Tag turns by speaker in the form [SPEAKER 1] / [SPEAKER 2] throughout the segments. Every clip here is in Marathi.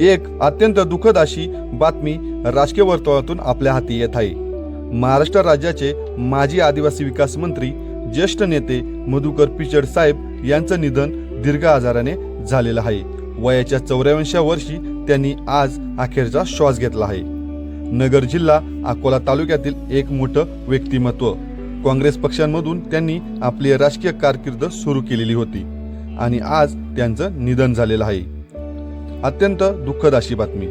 [SPEAKER 1] एक अत्यंत दुःखद अशी बातमी राजकीय वर्तुळातून आपल्या हाती येत आहे. महाराष्ट्र राज्याचे माजी आदिवासी विकास मंत्री ज्येष्ठ नेते मधुकर पिचड साहेब यांचं निधन दीर्घ आजाराने झालेलं आहे. वयाच्या चौऱ्याऐंशी वर्षी त्यांनी आज अखेरचा श्वास घेतला आहे. नगर जिल्हा अकोला तालुक्यातील एक मोठं व्यक्तिमत्व. काँग्रेस पक्षांमधून त्यांनी आपली राजकीय कारकीर्द सुरू केलेली होती आणि आज त्यांचं निधन झालेलं आहे. अत्यंत दुःखद अशी बातमी.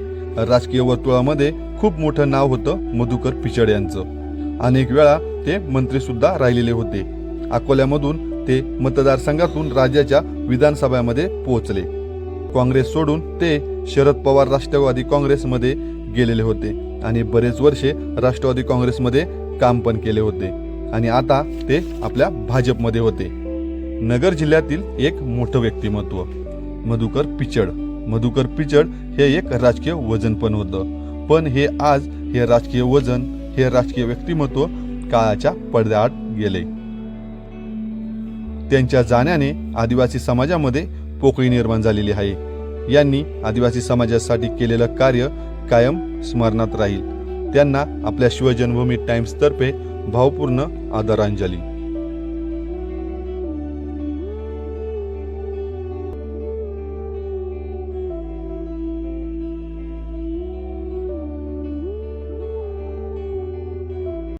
[SPEAKER 1] राजकीय वर्तुळामध्ये खूप मोठं नाव होतं मधुकर पिचड यांचं. अनेक वेळा ते मंत्री सुद्धा राहिलेले होते. अकोल्यामधून ते मतदारसंघातून राज्याच्या विधानसभामध्ये पोहोचले. काँग्रेस सोडून ते शरद पवार राष्ट्रवादी काँग्रेसमध्ये गेलेले होते आणि बरेच वर्षे राष्ट्रवादी काँग्रेसमध्ये काम पण केले होते आणि आता ते आपल्या भाजपमध्ये होते. नगर जिल्ह्यातील एक मोठं व्यक्तिमत्व मधुकर पिचड. मधुकर पिचड हे एक राजकीय वजन पण होतं. पण हे आज हे राजकीय वजन हे राजकीय व्यक्तिमत्व काळाच्या पडद्याआड गेले. त्यांच्या जाण्याने आदिवासी समाजामध्ये पोकळी निर्माण झालेली आहे. यांनी आदिवासी समाजासाठी केलेलं कार्य कायम स्मरणात राहील. त्यांना आपल्या शिवजन्मभूमी टाइम्स तर्फे भावपूर्ण आदरांजली.